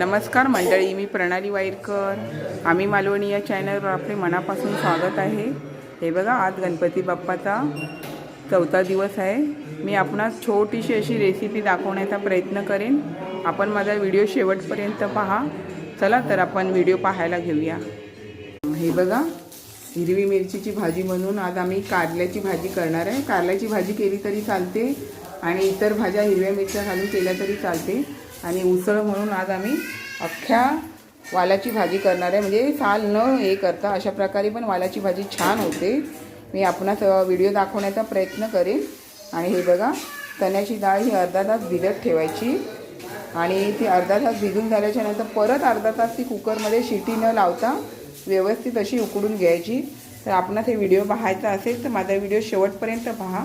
नमस्कार मंडळी मी प्रणाली वाईरकर. आम्ही मालवणी या चॅनलवर आपले मनापासून स्वागत आहे. हे बघा आज गणपती बाप्पाचा चौथा दिवस आहे. मी आपणास छोटीशी अशी रेसिपी दाखवण्याचा प्रयत्न करेन. आपण माझा व्हिडिओ शेवटपर्यंत पहा. चला तर आपण व्हिडिओ पाहायला घेऊया. हे बघा हिरवी मिरचीची भाजी म्हणून आज आम्ही कारल्याची भाजी करणार आहे. कारल्याची भाजी केली तरी चालते आणि इतर भाज्या हिरव्या मिरच्या घालून केल्या तरी चालते. आणि उसळ म्हणून आज आम्ही अख्ख्या वालाची भाजी करणार आहे. म्हणजे साल न हे करता अशा प्रकारे पण वालाची भाजी छान होते. मी आपणास व्हिडिओ दाखवण्याचा प्रयत्न करेन. आणि हे बघा चण्याची डाळ ही अर्धा तास भिजत ठेवायची. आणि ती अर्धा तास भिजून झाल्याच्यानंतर परत अर्धा तास ती कुकरमध्ये शिटी न लावता व्यवस्थित अशी उकडून घ्यायची. तर आपणास हे व्हिडिओ पाहायचा असेल तर माझा व्हिडिओ शेवटपर्यंत पहा.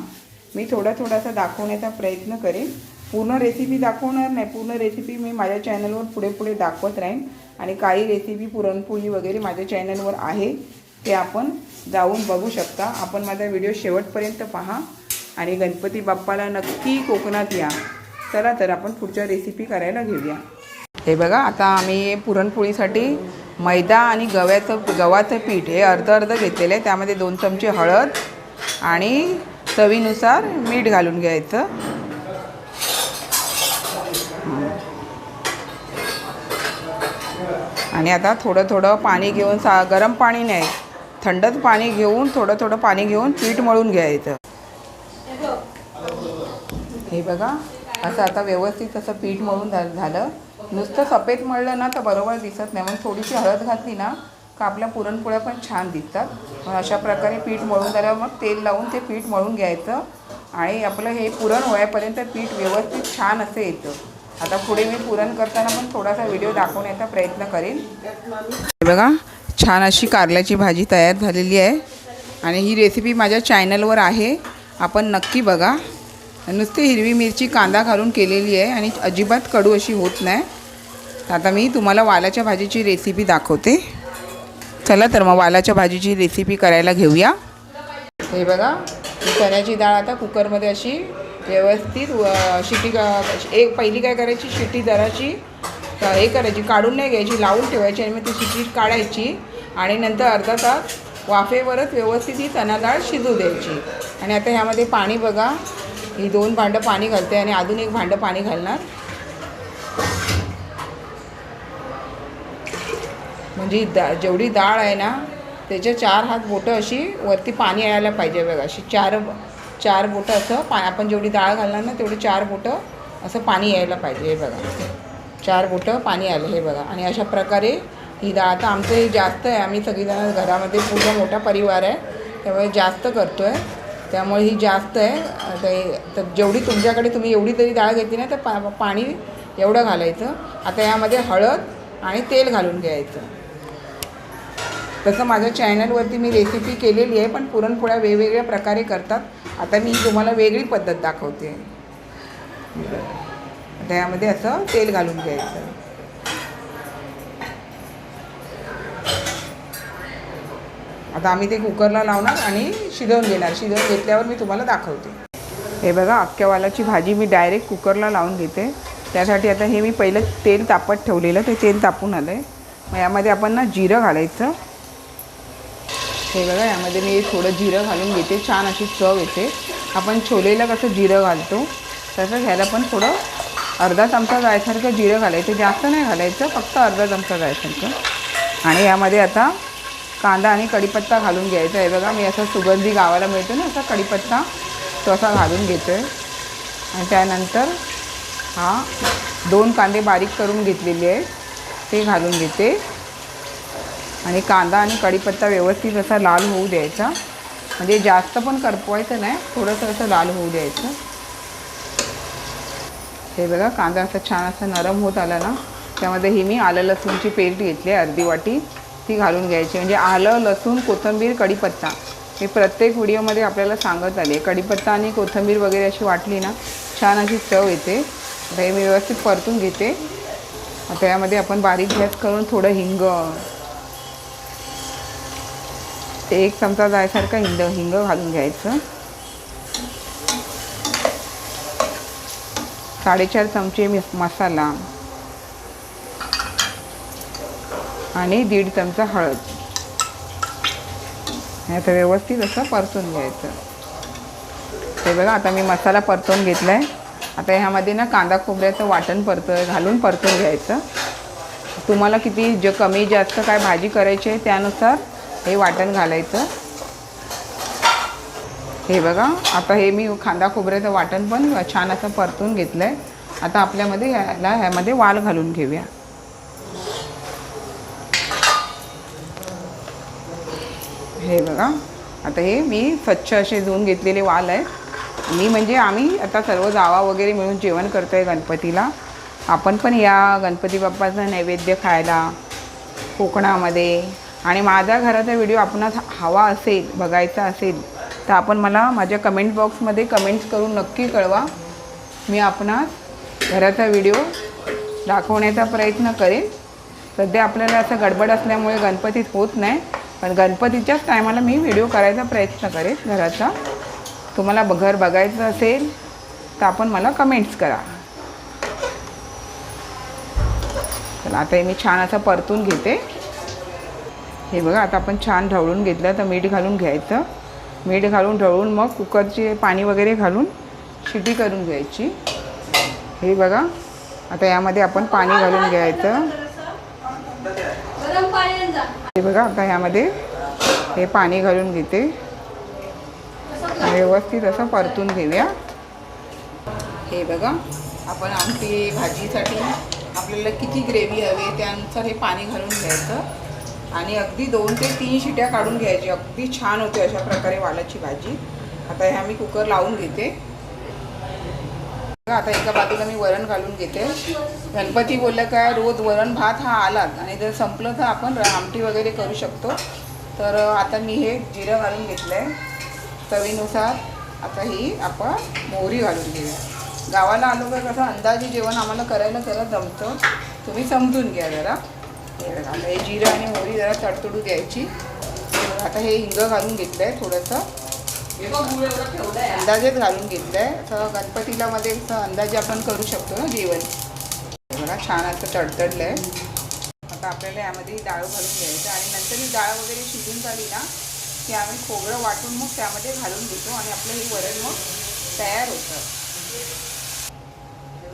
मी थोडा थोडासा दाखवण्याचा प्रयत्न करेन. पूर्ण रेसिपी दाखवणार नाही. पूर्ण रेसिपी मी माझ्या चॅनलवर पुढे पुढे दाखवत राहीन. आणि काही रेसिपी पुरणपोळी वगैरे माझ्या चॅनलवर आहे ते आपण जाऊन बघू शकता. आपण माझा व्हिडिओ शेवटपर्यंत पहा. आणि गणपती बाप्पाला नक्की कोकणात या. चला तर आपण पुढच्या रेसिपी करायला घेऊया. हे बघा आता आम्ही पुरणपोळीसाठी मैदा आणि गव्याचं गव्हाचं पीठ हे अर्ध अर्ध घेतलेलं आहे. त्यामध्ये दोन चमचे हळद आणि चवीनुसार मीठ घालून घ्यायचं. आणि आता थोडं थोडं पाणी घेऊन सा गरम पाणी नाही थंडच पाणी घेऊन थोडं थोडं पाणी घेऊन पीठ मळून घ्यायचं. हे बघा असं आता व्यवस्थित असं पीठ मळून झालं. नुसतं सफेद मळलं ना तर बरोबर दिसत नाही. मग थोडीशी हळद घातली ना का आपल्या पुरणपोळ्या पण छान दिसतात. मग अशा प्रकारे पीठ मळून झाल्यावर मग तेल लावून ते पीठ मळून घ्यायचं. आणि आपलं हे पुरण होण्यापर्यंत पीठ व्यवस्थित छान असं येतं. आता पुढे मी पुरण करताना पण थोडासा व्हिडिओ दाखवण्याचा प्रयत्न करेन. हे बघा छान अशी कारल्याची भाजी तयार झालेली आहे. आणि ही रेसिपी माझ्या चॅनलवर आहे. आपण नक्की बघा. नुसती हिरवी मिरची कांदा घालून केलेली आहे आणि अजिबात कडू अशी होत नाही. आता मी तुम्हाला वालाच्या भाजीची रेसिपी दाखवते. चला तर मग वालाच्या भाजीची रेसिपी करायला घेऊया. हे बघा चण्याची डाळ आता कुकरमध्ये अशी व्यवस्थित व- शिटी का एक पहिली काय करायची शिटी जराची हे करायची काढून नाही घ्यायची लावून ठेवायची आणि मग ती शिटी काढायची आणि नंतर अर्धा तास वाफेवरच व्यवस्थित ही चणा डाळ शिजू द्यायची. आणि आता ह्यामध्ये पाणी बघा ही दोन भांडं पाणी घालते आणि अजून एक भांडं पाणी घालणार. म्हणजे दा जेवढी डाळ आहे ना त्याच्या चार हात बोटं अशी वरती पाणी यायला पाहिजे बघा अशी चार चार बोटं असं पा आपण जेवढी डाळ घालणार ना तेवढी चार बोटं असं पाणी यायला पाहिजे हे बघा. चार बोटं पाणी आलं हे बघा. आणि अशा प्रकारे ही डाळ आता आमचं हे जास्त आहे. आम्ही सगळीजण घरामध्ये पूर्ण मोठा परिवार आहे. त्यामुळे जास्त करतो आहे त्यामुळे ही जास्त आहे. तर जेवढी तुमच्याकडे तुम्ही एवढी तरी डाळ घेतली ना तर पा पाणी एवढं घालायचं. आता यामध्ये हळद आणि तेल घालून घ्यायचं. तसं माझ्या चॅनलवरती मी रेसिपी केलेली आहे पण पुरणपोळ्या वेगवेगळ्या प्रकारे करतात. आता मी तुम्हाला वेगळी पद्धत दाखवते. त्यामध्ये यामध्ये असं तेल घालून घ्यायचं. आता आम्ही ते कुकरला लावणार आणि शिजवून घेणार. शिजवून घेतल्यावर मी तुम्हाला दाखवते. हे बघा अख्ख्या वालाची भाजी मी डायरेक्ट कुकरला लावून घेते. त्यासाठी आता हे मी पहिलं तेल तापत ठेवलेलं ते तेल तापून आलं आहे मग यामध्ये आपण ना जिरं घालायचं. हे बघा यामध्ये मी थोडं जिरं घालून घेते. छान अशी चव येते. आपण छोलेला कसं जिरं घालतो तसं ह्याला पण थोडं अर्धा चमचा जायसारखं जिरं घालायचं. जास्त नाही घालायचं फक्त अर्धा चमचा जायसारखं. आणि यामध्ये आता कांदा आणि कढीपत्ता घालून घ्यायचा आहे. बघा मी असं सुगंधी गावाला मिळतो ना असा कढीपत्ता तो असा घालून घेतो आहे आणि त्यानंतर हा दोन कांदे बारीक करून घेतलेले आहेत ते घालून घेते. आणि कांदा आणि कढीपत्ता व्यवस्थित असा लाल होऊ द्यायचा. म्हणजे जास्त पण करपवायचं नाही थोडंसं असं लाल होऊ द्यायचं. हे बघा कांदा असा छान असा नरम होत आला ना त्यामध्ये ही मी आलं लसूणची पेस्ट घेतली आहे अर्धी वाटी. ती घालून घ्यायची. म्हणजे आलं लसूण कोथिंबीर कढीपत्ता हे प्रत्येक व्हिडिओमध्ये आपल्याला सांगत आले कढीपत्ता आणि कोथिंबीर वगैरे अशी वाटली ना छान अशी चव येते. आता हे मी व्यवस्थित परतून घेते. आता यामध्ये आपण बारीक गॅस करून थोडं हिंग ते एक चमचा जायसारखं हिंग हिंग घालून घ्यायचं. साडेचार चमचे मिस मसाला. आणि दीड चमचा हळद. हे आता व्यवस्थित असं परतून घ्यायचं. ते बघा आता मी मसाला परतून घेतला आहे आता ह्यामध्ये ना कांदा खोबऱ्याचं वाटण परत घालून परतून घ्यायचं. तुम्हाला किती ज कमी जास्त काय भाजी करायची आहे त्यानुसार हे वाटण घालायचं. हे बघा आता हे मी कांदा खोबऱ्याचं वाटण पण छान असं परतून घेतलं आहे आता आपल्यामध्ये ह्याला ह्यामध्ये वाल घालून घेऊया. हे बघा आता हे मी स्वच्छ असे धुवून घेतलेले वाल आहेत. मी म्हणजे आम्ही आता सर्व जावा वगैरे मिळून जेवण करतो आहे गणपतीला. आपण पण या गणपती बाप्पाचा नैवेद्य खायला कोकणामध्ये. आणि माझ्या घराचा व्हिडिओ आपणास हवा असेल बघायचा असेल तर आपण मला माझ्या कमेंट बॉक्समध्ये कमेंट्स करून नक्की कळवा. मी आपणास घराचा व्हिडिओ दाखवण्याचा प्रयत्न करेन. सध्या आपल्याला असं गडबड असल्यामुळे गणपतीत होत नाही पण गणपतीच्याच टायमाला मी व्हिडिओ करायचा प्रयत्न करेन घराचा. तुम्हाला ब- घर बघायचं असेल तर आपण मला कमेंट्स करा. चला आता हे मी छान असं परतून घेते. हे बघा आता आपण छान ढवळून घेतलं तर मीठ घालून घ्यायचं. मीठ घालून ढवळून मग कुकरचे पाणी वगैरे घालून शिटी करून घ्यायची. हे बघा आता यामध्ये आपण पाणी घालून घ्यायचं. हे बघा आता ह्यामध्ये हे पाणी घालून घेते. व्यवस्थित असं परतून घेऊया. हे बघा आपण आमटी भाजीसाठी आपल्याला किती ग्रेव्ही हवी त्यानुसार हे पाणी घालून घ्यायचं. आणि अगदी दोन ते तीन शिट्या काढून घ्यायची. अगदी छान होते अशा प्रकारे वालाची भाजी. आता ह्या मी कुकर लावून घेते. आता एका बाजूला मी वरण घालून घेते. गणपती बोललं काय रोज वरण भात हा आलाच. आणि जर संपलं तर आपण आमटी वगैरे करू शकतो. तर आता मी हे जिरं घालून घेतलं आहे चवीनुसार आता ही आपण मोहरी घालून घेऊया. गावाला आलो का कसं अंदाजे जेवण आम्हाला करायला जरा जमतं. तुम्ही समजून घ्या जरा. आता हे जिरं आणि मोहरी जरा तडतडू द्यायची. आता हे हिंग घालून घेतलं आहे थोडंसं अंदाजेच घालून घेतलं आहे असं गणपतीला मध्ये असं अंदाजे आपण करू शकतो ना जेवण. बघा छान असं तडतडलं आहे आता आपल्याला यामध्ये डाळ घालून घ्यायचं आणि नंतर ही डाळ वगैरे शिजून झाली ना की आम्ही खोबरं वाटून मग त्यामध्ये घालून घेतो आणि आपलं हे वरण मग तयार होतं.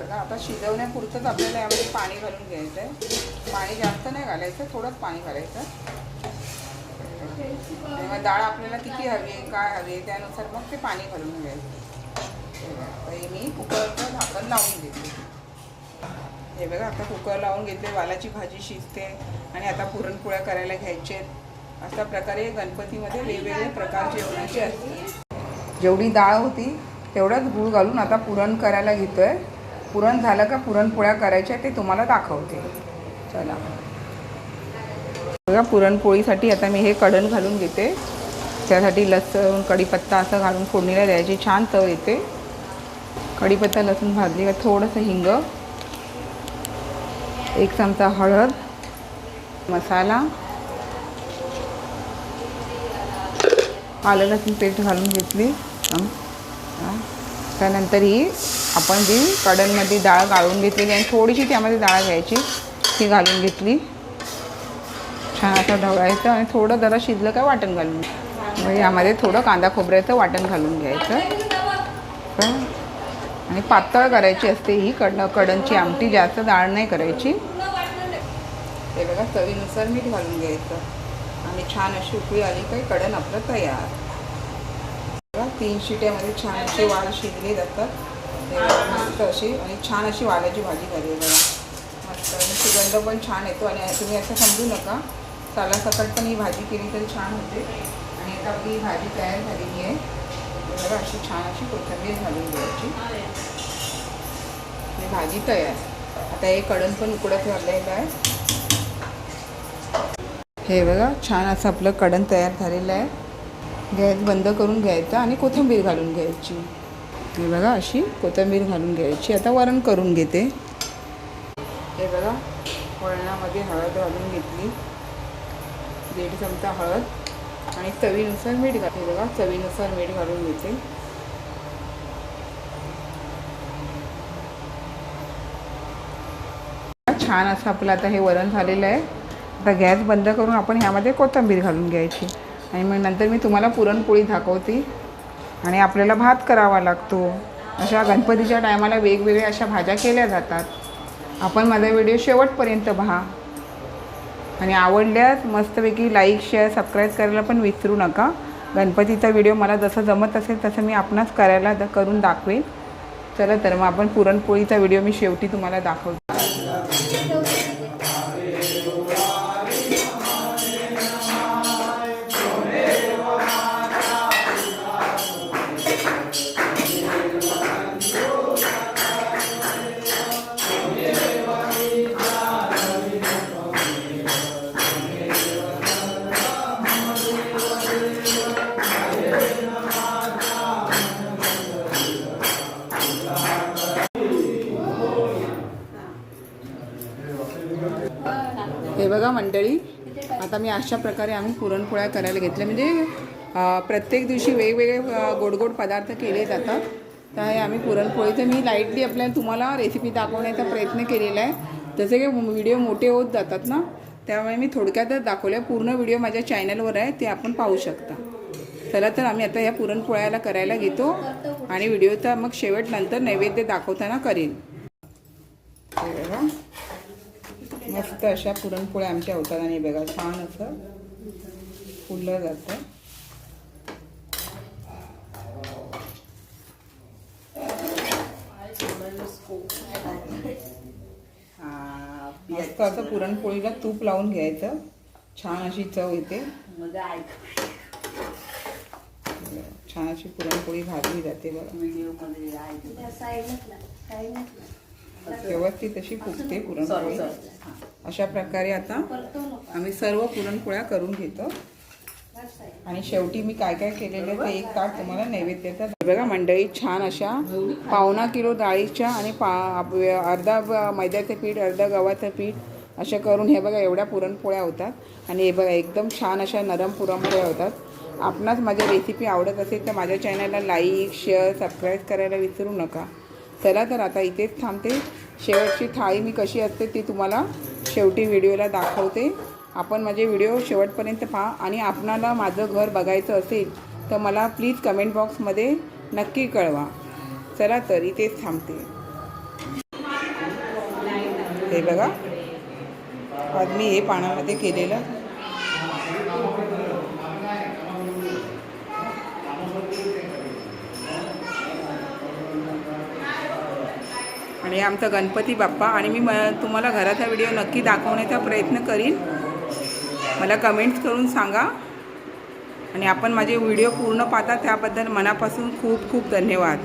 असतं बघा आता शिजवण्यापुरतंच आपल्याला यामध्ये पाणी घालून घ्यायचं आहे पाणी जास्त नाही घालायचं थोडंच पाणी घालायचं. मग डाळ आपल्याला किती हवी आहे काय हवी आहे त्यानुसार मग ते पाणी घालून घ्यायचं. हे मी कुकरचं झाकण लावून देते हे बघा आता कुकर लावून घेतले वालाची भाजी शिजते आणि आता पुरणपोळ्या करायला घ्यायचे अशा प्रकारे गणपतीमध्ये वेगवेगळे प्रकार जेवणाचे असते जेवढी डाळ होती तेवढंच गूळ घालून आता पुरण करायला घेतोय. पुरण झालं का पुरणपोळ्या करायच्या ते तुम्हाला दाखवते. चला. बघा पुरणपोळीसाठी आता मी हे कडण घालून घेते. त्यासाठी लसूण कढीपत्ता असं घालून फोडणीला द्यायची. छान चव येते. कढीपत्ता लसूण भाजली का थोडंसं हिंग एक चमचा हळद मसाला आलं लसूण पेस्ट घालून घेतली. त्यानंतर ही आपण जी कडणमध्ये डाळ गाळून घेतलेली आणि थोडीशी त्यामध्ये डाळ घ्यायची ती घालून घेतली. छान असं ढवळायचं आणि थोडं जरा शिजलं काय वाटण घालून. मग यामध्ये थोडं कांदा खोबऱ्याचं वाटण घालून घ्यायचं. आणि पातळ करायची असते ही कड कडणची आमटी जास्त डाळ नाही करायची. ते बघा चवीनुसार मीठ घालून घ्यायचं. आणि छान अशी उकळी आली काही कडण आपलं तयार. बघा. तीन शिट्यामध्ये छान अशी वाल शिजली जातात. मस्त अशी. आणि छान अशी वालाची भाजी झाली आहे बघा. मस्त. आणि सुगंध पण छान येतो. आणि तुम्ही असं समजू नका. सालासकट पण ही भाजी केली तरी छान होते. आणि आता आपली भाजी तयार झालेली आहे. बघा अशी छान अशी कोथिंबीर घालून घ्यायची. भाजी तयार. आता हे कडण पण उकडत झालेलं आहे. हे बघा छान असं आपलं कडण तयार झालेलं आहे. गॅस बंद करून घ्यायचा आणि कोथिंबीर घालून घ्यायची. हे बघा अशी कोथिंबीर घालून घ्यायची. आता वरण करून घेते. हे बघा वरणामध्ये हळद घालून घेतली. दीड चमचा हळद आणि चवीनुसार मीठ घालते बघा चवीनुसार मीठ घालून घेते. छान असं आपलं आता हे वरण झालेलं आहे. आता गॅस बंद करून आपण ह्यामध्ये कोथिंबीर घालून घ्यायची. आणि मग नंतर मी तुम्हाला पुरणपोळी दाखवते. आणि आपल्याला भात करावा लागतो. अशा गणपतीच्या टायमाला वेगवेगळ्या अशा भाज्या केल्या जातात. आपण माझा व्हिडिओ शेवटपर्यंत पहा. आणि आवडल्यास मस्तपैकी लाईक शेअर सबस्क्राईब करायला पण विसरू नका. गणपतीचा व्हिडिओ मला जसं जमत असेल तसं मी आपणास करायला द करून दाखवेन. चला तर मग आपण पुरणपोळीचा व्हिडिओ मी शेवटी तुम्हाला दाखवतो. मंडळी आता मी अशा प्रकारे आम्ही पुरणपोळ्या करायला घेतल्या. म्हणजे प्रत्येक दिवशी वेगवेगळे गोडगोड गोड गोड पदार्थ केले जातात. तर हे आम्ही तर मी लाईटली आपल्याला तुम्हाला रेसिपी दाखवण्याचा प्रयत्न केलेला आहे. जसे की व्हिडिओ मोठे होत जातात ना त्यामुळे मी थोडक्यातच दाखवल्या पूर्ण व्हिडिओ माझ्या चॅनलवर आहे ते आपण पाहू शकता. चला तर आम्ही आता ह्या पुरणपोळ्याला करायला घेतो. आणि व्हिडिओचा मग शेवट नंतर नैवेद्य दाखवताना करेन हे बघा मस्त अशा पुरणपोळ्या आमच्या होतात आणि बघा छान असं फुललं जातं. मस्त असं पुरणपोळीला तूप लावून घ्यायचं. छान अशी चव येते. छान अशी पुरणपोळी भाजली जाते बघा. व्यवस्थित अशी फुगते पुरणपोळी. अशा प्रकारे आता आम्ही सर्व पुरणपोळ्या करून घेतो. आणि शेवटी मी काय काय केलेलं आहे ते एक ताट तुम्हाला नैवेद्य बघा मंडळी छान अशा पावणा किलो डाळीच्या आणि पा अर्धा मैद्याचं पीठ अर्धा गव्हाचं पीठ अशा करून हे बघा एवढ्या पुरणपोळ्या होतात. आणि हे बघा एकदम छान अशा नरम पुरणपोळ्या होतात. आपणास माझी रेसिपी आवडत असेल तर माझ्या चॅनलला लाईक शेअर सबस्क्राईब करायला विसरू नका. चला तर आता इथेच थांबते. शेवटची थाळी मी कशी असते ती तुम्हाला शेवटी व्हिडिओला दाखवते. आपण माझे व्हिडिओ शेवटपर्यंत पहा आणि आपणाला माझं घर बघायचं असेल तर मला प्लीज कमेंट बॉक्समध्ये नक्की कळवा. चला तर इथेच थांबते. हे बघा. आज मी हे पाण्यामध्ये केलेलं. आणि आमचा गणपती बाप्पा आणि मी म तुम्हाला घराचा व्हिडिओ नक्की दाखवण्याचा प्रयत्न करीन. मला कमेंट्स करून सांगा. आणि आपण माझे व्हिडिओ पूर्ण पाहता त्याबद्दल मनापासून खूप खूप धन्यवाद.